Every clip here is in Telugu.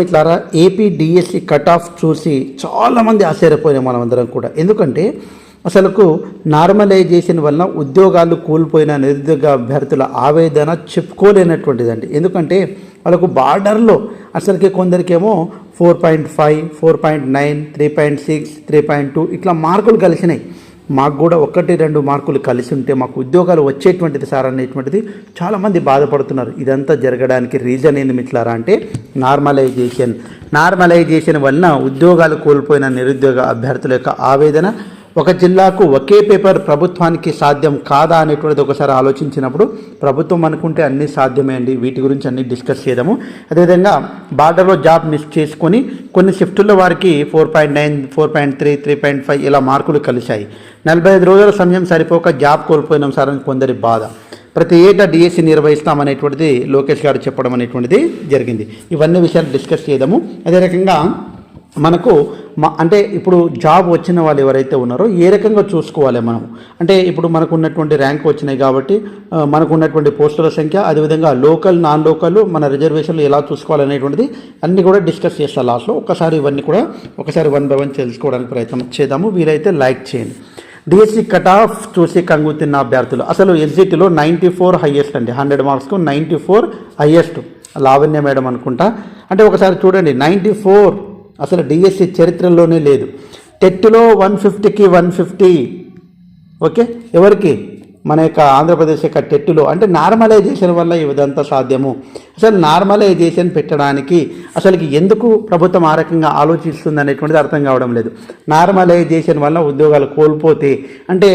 మిట్లారా ఏపీ డిఎస్సి కట్ ఆఫ్ చూసి చాలామంది ఆశ్చర్యపోయినాం మనమందరం కూడా. ఎందుకంటే అసలుకు నార్మలైజేషన్ వలన ఉద్యోగాలు కోల్పోయిన నిరుద్యోగ అభ్యర్థుల ఆవేదన చెప్పుకోలేనటువంటిదండి. ఎందుకంటే వాళ్ళకు బార్డర్లో అసలుకి కొందరికేమో four point five four point nine three point six three point two ఇట్లా మార్కులు కలిసినాయి. మాకు కూడా ఒకటి రెండు మార్కులు కలిసి ఉంటే మాకు ఉద్యోగాలు వచ్చేటువంటిది సార్ అనేటువంటిది చాలామంది బాధపడుతున్నారు. ఇదంతా జరగడానికి రీజన్ ఏంది మిట్లారా అంటే నార్మలైజేషన్. నార్మలైజేషన్ వలన ఉద్యోగాలు కోల్పోయిన నిరుద్యోగ అభ్యర్థుల యొక్క ఆవేదన ఒక జిల్లాకు ఒకే పేపర్ ప్రభుత్వానికి సాధ్యం కాదా అనేటువంటిది ఒకసారి ఆలోచించినప్పుడు ప్రభుత్వం అనుకుంటే అన్నీ సాధ్యమే అండి. వీటి గురించి అన్ని డిస్కస్ చేద్దాము. అదేవిధంగా బార్డర్లో జాబ్ మిస్ చేసుకొని కొన్ని షిఫ్టుల్లో వారికి four point nine four point three three point five ఇలా మార్కులు కలిశాయి. నలభై ఐదు రోజుల సమయం సరిపోక జాబ్ కోల్పోయినాం సార్ అని కొందరి బాధ. ప్రతి ఏటా డిఎస్సి నిర్వహిస్తామనేటువంటిది లోకేష్ గారు చెప్పడం అనేటువంటిది జరిగింది. ఇవన్నీ విషయాలు డిస్కస్ చేద్దాము. అదే రకంగా మనకు మా అంటే ఇప్పుడు జాబ్ వచ్చిన వాళ్ళు ఎవరైతే ఉన్నారో ఏ రకంగా చూసుకోవాలి మనం? అంటే ఇప్పుడు మనకు ఉన్నటువంటి ర్యాంక్ వచ్చినాయి కాబట్టి మనకు ఉన్నటువంటి పోస్టుల సంఖ్య అదేవిధంగా లోకల్ నాన్ లోకల్ మన రిజర్వేషన్లు ఎలా చూసుకోవాలనేటువంటిది అన్నీ కూడా డిస్కస్ చేస్తాను లాస్ట్లో ఒకసారి ఇవన్నీ కూడా ఒకసారి వన్ బై వన్ తెలుసుకోవడానికి ప్రయత్నం చేద్దాము. వీలైతే లైక్ చేయండి. డిఎస్సి కట్ ఆఫ్ చూసి కంగుతిన్న అభ్యర్థులు. అసలు ఎస్జిటిలో నైంటీ ఫోర్ హయ్యెస్ట్ అండి. Hundred మార్క్స్కు ninety four highest Lavanya madam అనుకుంటా. అంటే ఒకసారి చూడండి నైంటీ ఫోర్ అసలు డిఎస్సి చరిత్రలోనే లేదు. టెట్లో వన్ ఫిఫ్టీకి వన్ ఫిఫ్టీ ఓకే? ఎవరికి? మన యొక్క ఆంధ్రప్రదేశ్ యొక్క టెట్టులో. అంటే నార్మలైజేషన్ వల్ల ఇదంతా సాధ్యము. అసలు నార్మలైజేషన్ పెట్టడానికి అసలుకి ఎందుకు ప్రభుత్వం ఆ రకంగా ఆలోచిస్తుంది అనేటువంటిది అర్థం కావడం లేదు. నార్మలైజేషన్ వల్ల ఉద్యోగాలు కోల్పోతే అంటే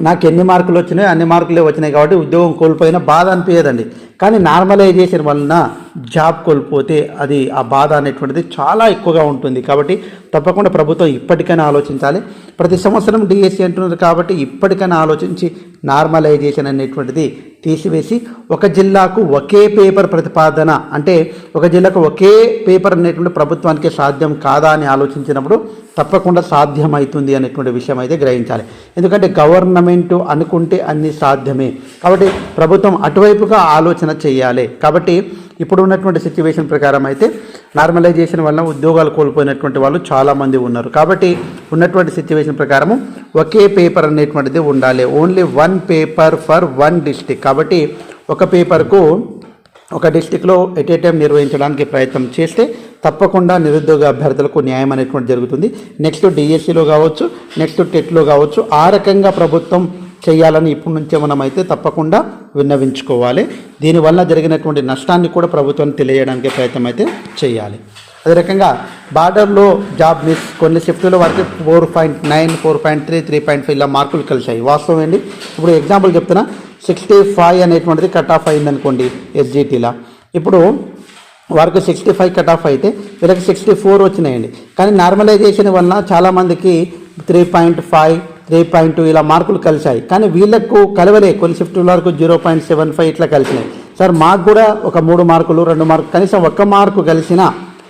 నాకు ఎన్ని మార్కులు వచ్చినాయో అన్ని మార్కులే వచ్చినాయి కాబట్టి ఉద్యోగం కోల్పోయినా బాధ అనిపించదండి కానీ నార్మలైజేషన్ వలన జాబ్ కోల్పోతే అది ఆ బాధ అనేటువంటిది చాలా ఎక్కువగా ఉంటుంది. కాబట్టి తప్పకుండా ప్రభుత్వం ఇప్పటికైనా ఆలోచించాలి. ప్రతి సంవత్సరం డిఎస్సి అంటున్నారు కాబట్టి ఇప్పటికైనా ఆలోచించి నార్మలైజేషన్ అనేటువంటిది తీసివేసి ఒక జిల్లాకు ఒకే పేపర్ ప్రతిపాదన అంటే ఒక జిల్లాకు ఒకే పేపర్ అనేటువంటి ప్రభుత్వానికి సాధ్యం కాదా అని ఆలోచించినప్పుడు తప్పకుండా సాధ్యమవుతుంది అనేటువంటి విషయం అయితే గ్రహించాలి. ఎందుకంటే గవర్నమెంట్ అనుకుంటే అన్ని సాధ్యమే. కాబట్టి ప్రభుత్వం అటువైపుగా ఆలోచన చేయాలి. కాబట్టి ఇప్పుడు ఉన్నటువంటి సిచ్యువేషన్ ప్రకారం అయితే నార్మలైజేషన్ వల్ల ఉద్యోగాలు కోల్పోయినటువంటి వాళ్ళు చాలామంది ఉన్నారు. కాబట్టి ఉన్నటువంటి సిచ్యువేషన్ ప్రకారము ఒకే పేపర్ అనేటువంటిది ఉండాలి. Only one paper for one district కాబట్టి ఒక పేపర్కు ఒక డిస్టిక్లో ఎట్ ఏ టైం నిర్వహించడానికి ప్రయత్నం చేస్తే తప్పకుండా నిరుద్యోగ అభ్యర్థులకు న్యాయం అనేటువంటి జరుగుతుంది. నెక్స్ట్ డిఎస్సిలో కావచ్చు నెక్స్ట్ టెట్లో కావచ్చు ఆ రకంగా ప్రభుత్వం చేయాలని ఇప్పటి నుంచే మనం అయితే తప్పకుండా విన్నవించుకోవాలి. దీనివల్ల జరిగినటువంటి నష్టాన్ని కూడా ప్రభుత్వాన్ని తెలియడానికి ప్రయత్నం అయితే చేయాలి. అదే రకంగా బార్డర్లో జాబ్ మిస్ కొన్ని షిఫ్ట్లో వారికి four point nine four point three three point five ఇలా మార్కులు కలిశాయి. వాస్తవం ఏంటి? ఇప్పుడు ఎగ్జాంపుల్ చెప్తున్నా. సిక్స్టీ ఫైవ్ అనేటువంటిది కట్ ఆఫ్ అయిందనుకోండి ఎస్జిటీలా. ఇప్పుడు వారికి సిక్స్టీ ఫైవ్ కట్ ఆఫ్ అయితే వీళ్ళకి సిక్స్టీ ఫోర్ వచ్చినాయండి. కానీ నార్మలైజేషన్ వలన చాలామందికి three point five three point two ఇలా మార్కులు కలిశాయి. కానీ వీళ్ళకు కలవలే. కొన్ని షిఫ్ట్ వరకు జీరో పాయింట్ సెవెన్ ఫైవ్ ఇట్లా కలిసినాయి. సార్ మాకు కూడా ఒక మూడు మార్కులు రెండు మార్కులు కనీసం ఒక్క మార్కు కలిసినా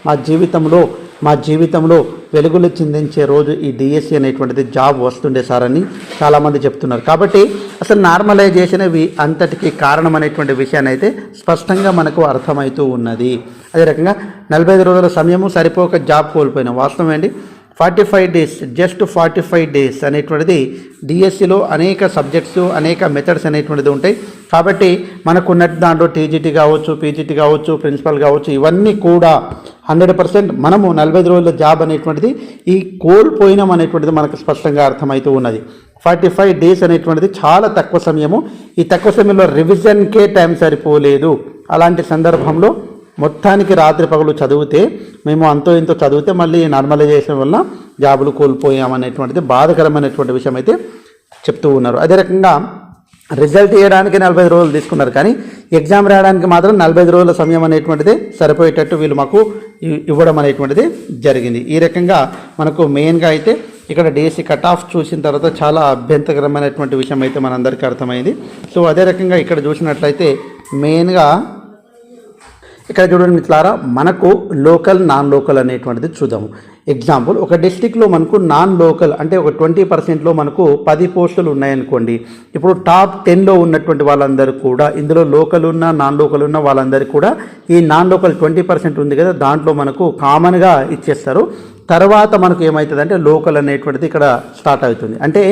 మా జీవితంలో మా జీవితంలో వెలుగులు చిందించే రోజు ఈ డిఎస్సి అనేటువంటిది జాబ్ వస్తుండే సార్ అని చాలామంది చెప్తున్నారు. కాబట్టి అసలు నార్మలైజేషన్ అంతటికి కారణం అనేటువంటి విషయాన్ని అయితే స్పష్టంగా మనకు అర్థమవుతూ ఉన్నది. అదే రకంగా నలభై ఐదు రోజుల సమయము సరిపోక జాబ్ కోల్పోయిన. వాస్తవం ఏంటి? Forty five days just forty five days అనేటువంటిది డిఎస్సిలో అనేక సబ్జెక్ట్స్ అనేక మెథడ్స్ అనేటువంటిది ఉంటాయి. కాబట్టి మనకున్న దాంట్లో టీజీటీ కావచ్చు పీజీటీ కావచ్చు ప్రిన్సిపల్ కావచ్చు ఇవన్నీ కూడా హండ్రెడ్ పర్సెంట్ మనము నలభై ఐదు రోజుల జాబ్ అనేటువంటిది ఈ కోల్పోయినాం అనేటువంటిది మనకు స్పష్టంగా అర్థమవుతూ ఉన్నది. ఫార్టీ ఫైవ్ డేస్ అనేటువంటిది చాలా తక్కువ సమయము. ఈ తక్కువ సమయంలో రివిజన్కే టైం సరిపోలేదు. అలాంటి సందర్భంలో మొత్తానికి రాత్రి పగలు చదివితే మేము అంతో ఇంతో చదివితే మళ్ళీ నార్మలైజేషన్ వల్ల జాబులు కోల్పోయామనేటువంటిది బాధకరమైనటువంటి విషయం అయితే చెప్తూ ఉన్నారు. అదే రకంగా రిజల్ట్ ఇవ్వడానికి నలభై రోజులు తీసుకున్నారు కానీ ఎగ్జామ్ రాయడానికి మాత్రం నలభై ఐదు రోజుల సమయం అనేటువంటిది సరిపోయేటట్టు వీళ్ళు మాకు ఇవ్వడం అనేటువంటిది జరిగింది. ఈ రకంగా మనకు మెయిన్గా అయితే ఇక్కడ డిఎస్సి కట్ ఆఫ్ చూసిన తర్వాత చాలా అభ్యంతరకరమైనటువంటి విషయం అయితే మనందరికీ అర్థమైంది. సో అదే రకంగా ఇక్కడ చూసినట్లయితే మెయిన్గా ఇక్కడ చూడండి మిత్రులారా మనకు లోకల్ నాన్ లోకల్ అనేటువంటిది చూద్దాము. ఎగ్జాంపుల్ ఒక డిస్టిక్లో మనకు నాన్ లోకల్ అంటే ఒక ట్వంటీ పర్సెంట్లో మనకు పది పోస్టులు ఉన్నాయనుకోండి. ఇప్పుడు టాప్ టెన్లో ఉన్నటువంటి వాళ్ళందరూ కూడా ఇందులో లోకల్ ఉన్న నాన్ లోకల్ ఉన్న వాళ్ళందరికీ కూడా ఈ నాన్ లోకల్ ట్వంటీ పర్సెంట్ ఉంది కదా దాంట్లో మనకు కామన్గా ఇచ్చేస్తారు. తర్వాత మనకు ఏమవుతుందంటే లోకల్ అనేటువంటిది ఇక్కడ స్టార్ట్ అవుతుంది. అంటే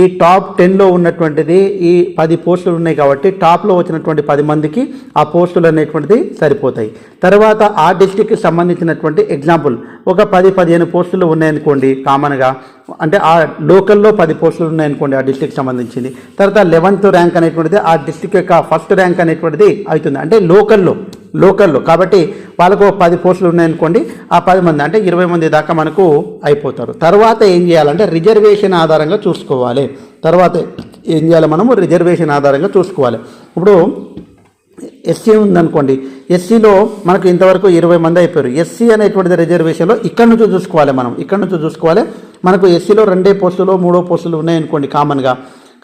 ఈ టాప్ టెన్లో ఉన్నటువంటిది ఈ పది పోస్టులు ఉన్నాయి కాబట్టి టాప్లో వచ్చినటువంటి పది మందికి ఆ పోస్టులు అనేటువంటిది సరిపోతాయి. తర్వాత ఆ డిస్టిక్కి సంబంధించినటువంటి ఎగ్జాంపుల్ ఒక పది పదిహేను పోస్టులు ఉన్నాయనుకోండి కామన్గా. అంటే ఆ లోకల్లో పది పోస్టులు ఉన్నాయనుకోండి ఆ డిస్టిక్ సంబంధించింది. తర్వాత లెవెన్త్ ర్యాంక్ అనేటువంటిది ఆ డిస్టిక్ యొక్క ఫస్ట్ ర్యాంక్ అనేటువంటిది అవుతుంది. అంటే లోకల్లో లోకల్లో. కాబట్టి వాళ్ళకు పది పోస్టులు ఉన్నాయనుకోండి ఆ పది మంది అంటే ఇరవై మంది దాకా మనకు అయిపోతారు. తర్వాత ఏం చేయాలంటే రిజర్వేషన్ ఆధారంగా చూసుకోవాలి. తర్వాత ఏం చేయాలి మనము? రిజర్వేషన్ ఆధారంగా చూసుకోవాలి. ఇప్పుడు ఎస్సీ ఉందనుకోండి ఎస్సీలో మనకు ఇంతవరకు ఇరవై మంది అయిపోయారు. ఎస్సీ అనేటువంటిది రిజర్వేషన్లో ఇక్కడ నుంచి చూసుకోవాలి మనం. ఇక్కడ నుంచి చూసుకోవాలి. మనకు ఎస్సీలో రెండే పోస్టులు మూడో పోస్టులు ఉన్నాయనుకోండి కామన్గా.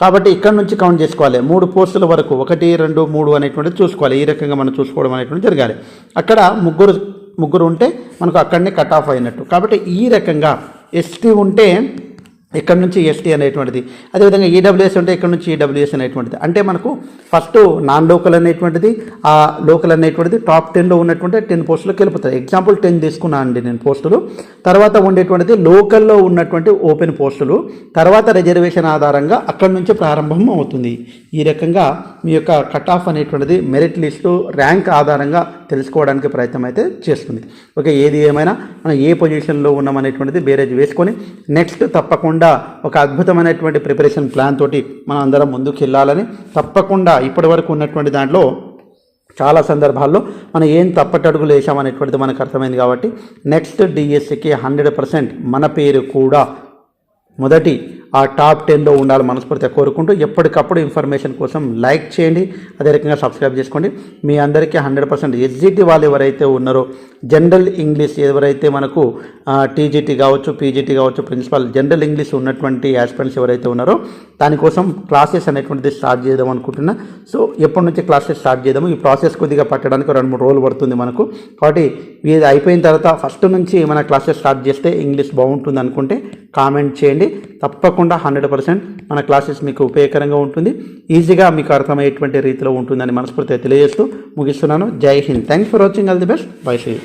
కాబట్టి ఇక్కడ నుంచి కౌంట్ చేసుకోవాలి. మూడు పోస్టుల వరకు ఒకటి రెండు మూడు అనేటువంటిది చూసుకోవాలి. ఈ రకంగా మనం చూసుకోవడం అనేటువంటిది జరగాలి. అక్కడ ముగ్గురు ముగ్గురు ఉంటే మనకు అక్కడనే కట్ ఆఫ్ అయినట్టు. కాబట్టి ఈ రకంగా ఎస్టీ ఉంటే ఇక్కడ నుంచి ఎస్టీ అనేటువంటిది. అదేవిధంగా ఈడబ్ల్యూఎస్ ఉంటే ఇక్కడ నుంచి ఈడబ్ల్యూఎస్ అనేటువంటిది. అంటే మనకు ఫస్ట్ నాన్ లోకల్ అనేటువంటిది ఆ లోకల్ అనేటువంటిది టాప్ టెన్లో ఉన్నటువంటి టెన్ పోస్టులకు వెళ్ళిపోతాయి. ఎగ్జాంపుల్ టెన్ తీసుకున్నాను అండి నేను పోస్టులు. తర్వాత ఉండేటువంటిది లోకల్లో ఉన్నటువంటి ఓపెన్ పోస్టులు. తర్వాత రిజర్వేషన్ ఆధారంగా అక్కడ నుంచి ప్రారంభం అవుతుంది. ఈ రకంగా మీ యొక్క కట్ ఆఫ్ అనేటువంటిది మెరిట్ లిస్టు ర్యాంక్ ఆధారంగా తెలుసుకోవడానికి ప్రయత్నం అయితే చేస్తుంది. ఓకే ఏది ఏమైనా మనం ఏ పొజిషన్లో ఉన్నాం అనేటువంటిది బేరేజ్ వేసుకొని నెక్స్ట్ తప్పకుండా ఒక అద్భుతమైనటువంటి ప్రిపరేషన్ ప్లాన్ తోటి మనం అందరం ముందుకు వెళ్ళాలని తప్పకుండా ఇప్పటి వరకు ఉన్నటువంటి దాంట్లో చాలా సందర్భాల్లో మనం ఏం తప్పటడుగులు వేసామనేటువంటిది మనకు అర్థమైంది కాబట్టి నెక్స్ట్ డిఎస్సికి హండ్రెడ్ పర్సెంట్ మన పేరు కూడా. మొదటి ఆ టాప్ టెన్లో ఉండాలి మనస్ఫూర్తిగా కోరుకుంటూ ఎప్పటికప్పుడు ఇన్ఫర్మేషన్ కోసం లైక్ చేయండి. అదే రకంగా సబ్స్క్రైబ్ చేసుకోండి. మీ అందరికీ హండ్రెడ్ పర్సెంట్ ఎస్జిటి వాళ్ళు ఎవరైతే ఉన్నారో జనరల్ ఇంగ్లీష్ ఎవరైతే మనకు టీజీటీ కావచ్చు పీజీటీ కావచ్చు ప్రిన్సిపల్ జనరల్ ఇంగ్లీష్ ఉన్నటువంటి యాస్పిరెంట్స్ ఎవరైతే ఉన్నారో దానికోసం క్లాసెస్ అనేటువంటిది స్టార్ట్ చేద్దాం అనుకుంటున్నా. సో ఎప్పటి నుంచి క్లాసెస్ స్టార్ట్ చేద్దాము? ఈ ప్రాసెస్ కొద్దిగా పట్టడానికి రెండు మూడు రోజులు పడుతుంది మనకు. కాబట్టి ఇది అయిపోయిన తర్వాత ఫస్ట్ నుంచి మన క్లాసెస్ స్టార్ట్ చేస్తే ఇంగ్లీష్ బాగుంటుంది అనుకుంటే కామెంట్ చేయండి. తప్పకుండా హండ్రెడ్ పర్సెంట్ మన క్లాసెస్ మీకు ఉపయోగకరంగా ఉంటుంది. ఈజీగా మీకు అర్థమయ్యేటువంటి రీతిలో ఉంటుందని మనస్ఫూర్తిగా తెలియజేస్తూ ముగిస్తున్నాను. Jai Hind. Thanks for watching all the best bye Shri